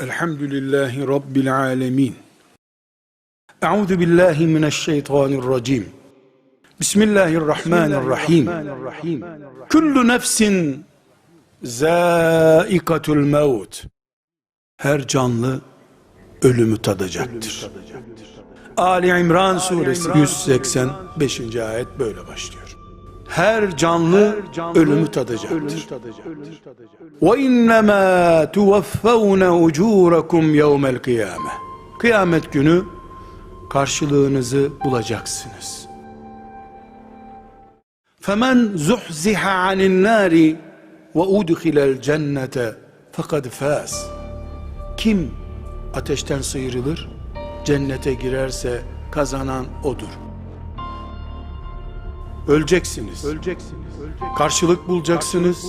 Elhamdülillahi Rabbil alemin. Euzu billahi mineşşeytanirracim. Bismillahirrahmanirrahim. Kullu nefsin zâikatul mevt. Her canlı ölümü tadacaktır. Ali İmran suresi 185. ayet böyle başlıyor. Her canlı ölümü tadacaktır. Ve innemâ tuvaffavne ucûrekum yevmel kıyame. Kıyamet günü karşılığınızı bulacaksınız. Femen zuhziha anin nari ve udkhilel cennete fekad fâz. Kim ateşten sıyrılır, cennete girerse kazanan odur Öleceksiniz. Öleceksiniz. Karşılık bulacaksınız.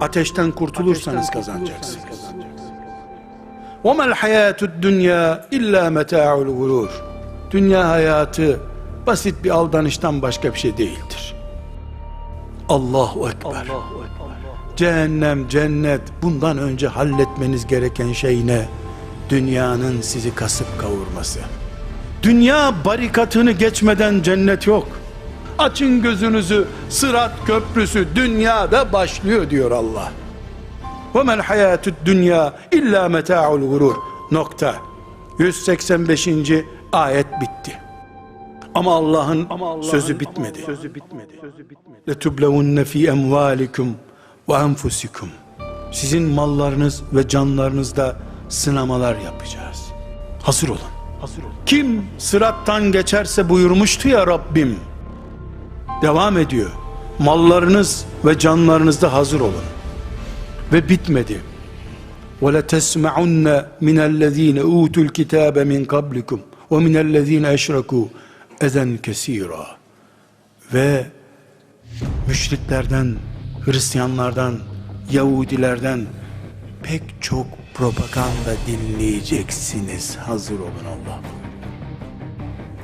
Ateşten kurtulursanız kazanacaksınız. وَمَا الْحَيَاتُ الدُّنْيَا اِلَّا مَتَاعُ الْغُرُورِ Dünya hayatı basit bir aldanıştan başka bir şey değildir. Allahu Ekber. Cehennem, cennet bundan önce halletmeniz gereken şey ne? Dünyanın sizi kasıp kavurması. Dünya barikatını geçmeden cennet yok. Açın gözünüzü sırat köprüsü dünyada başlıyor diyor Allah. وَمَا الْحَيَاتُ الدُّنْيَا اِلَّا مَتَاعُ الْغُرُورِ Nokta. 185. ayet bitti. Ama Allah'ın sözü bitmedi. Sözü bitmedi. لَتُبْلَوُنَّ ف۪ي اَمْوَالِكُمْ وَاَنْفُسِكُمْ Sizin mallarınız ve canlarınızda sınamalar yapacağız. Hazır olun. Hazır olun. Kim sırattan geçerse buyurmuştu ya Rabbim. Devam ediyor. Mallarınız ve canlarınızda hazır olun. Ve bitmedi. وَلَتَسْمَعُنَّ مِنَ الَّذ۪ينَ اُوتُوا الْكِتَابَ مِنْ قَبْلِكُمْ وَمِنَ الَّذ۪ينَ اَشْرَكُوا اَذًا كَس۪يرًا Ve müşriklerden, Hristiyanlardan, Yahudilerden pek çok propaganda dinleyeceksiniz. Hazır olun Allah.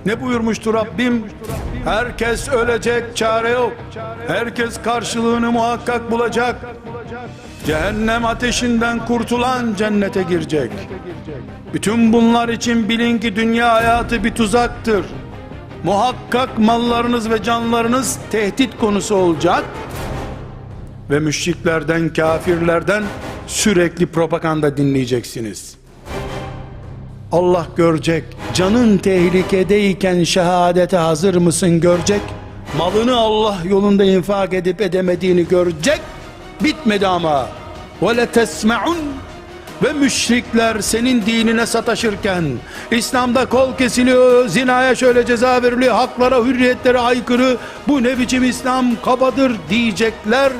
ne buyurmuştu Rabbim? Herkes ölecek, çare yok. Herkes karşılığını muhakkak bulacak. Cehennem ateşinden kurtulan cennete girecek. Bütün bunlar için bilin ki dünya hayatı bir tuzaktır. Muhakkak mallarınız ve canlarınız tehdit konusu olacak. Ve müşriklerden, kafirlerden sürekli propaganda dinleyeceksiniz. Allah görecek canın tehlikedeyken şehadete hazır mısın görecek. Malını Allah yolunda infak edip edemediğini görecek. Bitmedi ama. Ve tesmeun ve müşrikler senin dinine sataşırken İslam'da kol kesiliyor zinaya şöyle ceza veriliyor haklara hürriyetlere aykırı bu ne biçim İslam kabadır diyecekler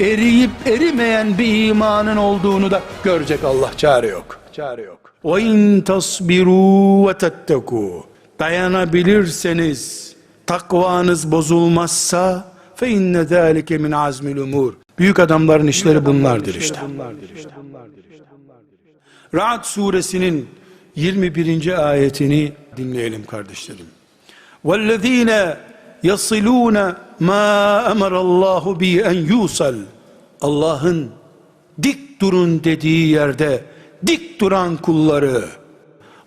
eriyip erimeyen bir imanın olduğunu da görecek Allah çare yok çare yok وَاِنْ تَصْبِرُوا وَتَتَّقُوا Dayanabilirseniz, takvanız bozulmazsa فَاِنَّ ذَٰلِكَ مِنْ عَزْمِ الْاُمُورِ Büyük adamların işleri bunlardır işte. Ra'd suresinin 21. ayetini dinleyelim kardeşlerim. وَالَّذ۪ينَ يَصِلُونَ مَا اَمَرَ اللّٰهُ بِي اَنْ يُوصَلْ Allah'ın dik durun dediği yerde dik duran kulları.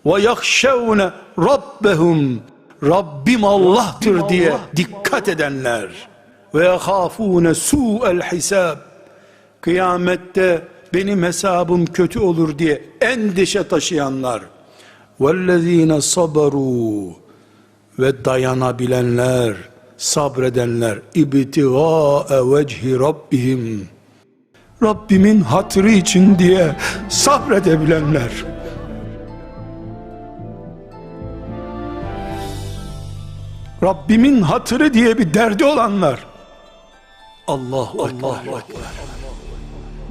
ve yakşevne rabbehum Rabbim Allah'tır diye dikkat edenler. ve yahafune su'el hisab kıyamette benim hesabım kötü olur diye endişe taşıyanlar. vellezine sabaru ve dayanabilenler sabredenler. ibtigaa vecihi rabbihim Rabbimin hatırı için diye sabredebilenler Rabbimin hatırı diye bir derdi olanlar Allahu Allah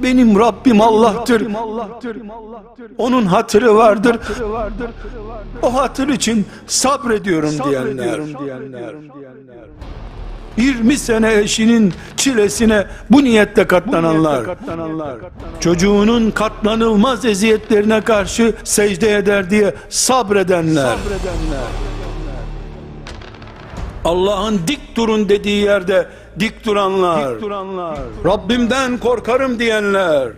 Benim Rabbim Allah'tır. Onun hatırı vardır. O hatır için sabrediyorum diyenler. 20 sene eşinin çilesine bu niyette katlananlar, çocuğunun katlanılmaz eziyetlerine karşı secde eder diye sabredenler, Allah'ın dik durun dediği yerde dik duranlar, Rabbimden korkarım diyenler,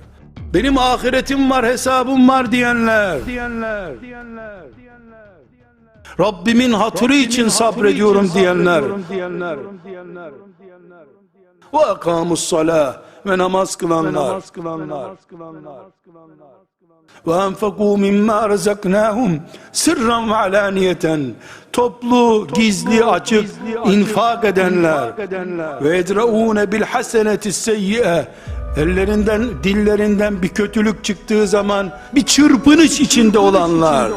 benim ahiretim var, hesabım var diyenler, diyenler, Rabbimin hatırı için sabrediyorum diyenler, ve akamus salah ve namaz kılanlar, ve enfekû mimmâ rezaknâhum sırran ve alâniyeten. Toplu, gizli, açık infak edenler. ve edraûne bil haseneti seyyi'e. Ellerinden, dillerinden bir kötülük çıktığı zaman bir çırpınış içinde olanlar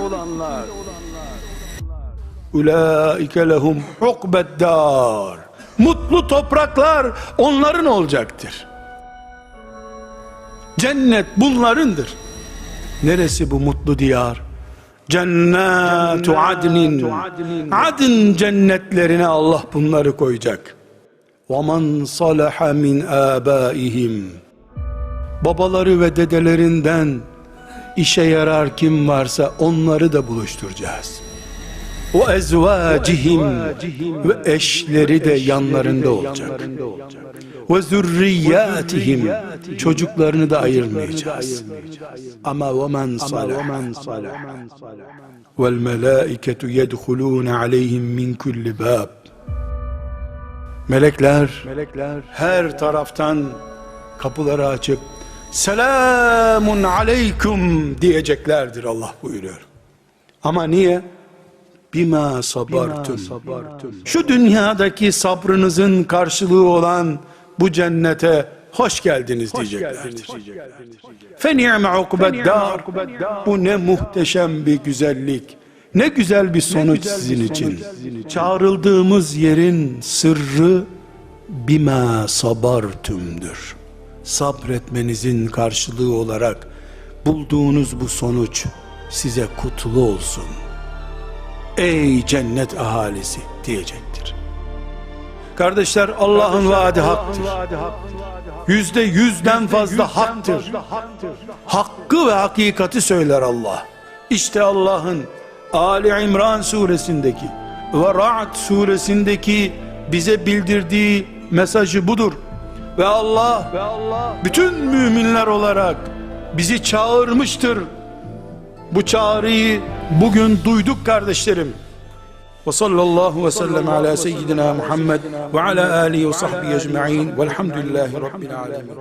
ulaike lehum ukbeddar mutlu topraklar onların olacaktır cennet bunlarındır neresi bu mutlu diyar cennetu adnin adın cennetlerine Allah bunları koyacak وَمَنْ صَلَحَ مِنْ آبَائِهِمْ Babaları ve dedelerinden işe yarar kim varsa onları da buluşturacağız. O ezvacihim ve eşleri de yanlarında olacak. Ve zürriyatihim çocuklarını da ayırmayacağız. Ama ve men salah vel melaiketu yedhulun aleyhim min kulli bab Melekler, her taraftan kapıları açıp selamun aleyküm diyeceklerdir Allah buyuruyor. Ama niye? Bima sabartum. Şu dünyadaki sabrınızın karşılığı olan bu cennete hoş geldiniz diyeceklerdir. Fe ni'me ukbeddar. Bu ne muhteşem bir güzellik. Ne güzel bir sonuç sizin için. Çağrıldığımız yerin sırrı bima sabartümdür. Sabretmenizin karşılığı olarak bulduğunuz bu sonuç size kutlu olsun. Ey cennet ahalisi diyecektir. Kardeşler Allah'ın vaadi haktır. Yüzde yüzden fazla haktır. Hakkı ve hakikati söyler Allah. İşte Allah'ın Ali İmran suresindeki ve Ra'd suresindeki bize bildirdiği mesajı budur. Ve Allah, ve Allah bütün müminler olarak bizi çağırmıştır. Bu çağrıyı bugün duyduk kardeşlerim. Ve sallallahu ve sellem ala seyyidina Muhammed ve ala alihi ve sahbihi ecma'in velhamdülillahi rabbil alemin.